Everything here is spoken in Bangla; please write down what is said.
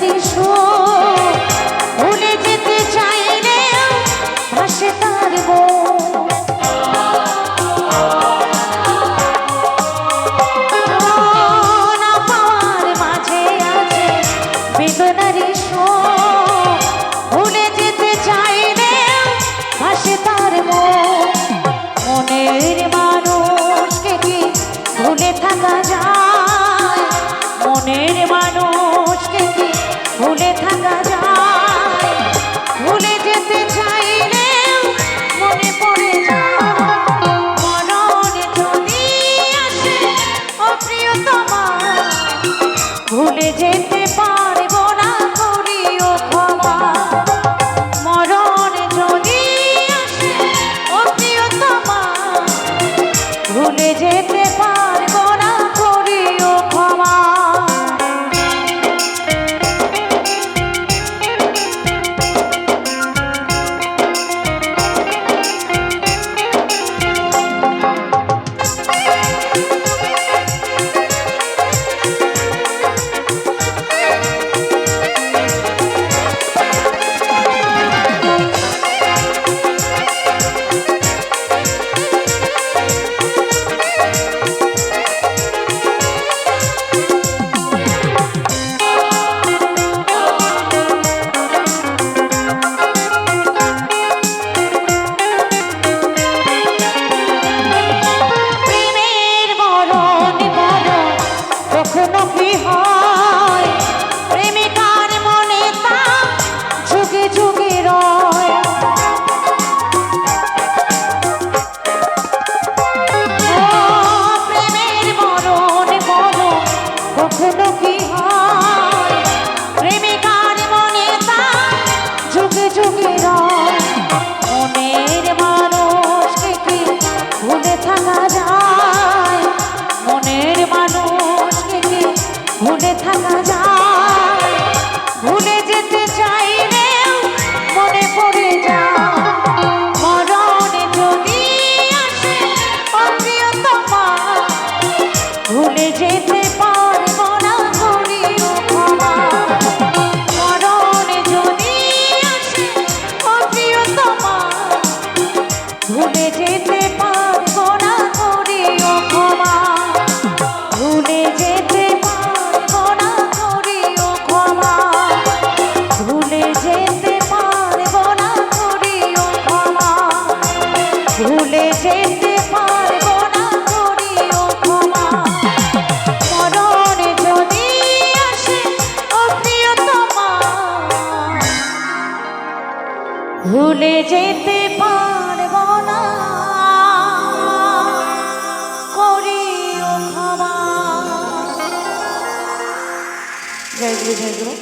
你说 ভুলে যেতে পারব না, করিও ক্ষমা। মরণে যদি আসে ও প্রিয়তমা ভুলে যেতে পারব না, করিও ক্ষমা। জয় গুরু জয় গুরু।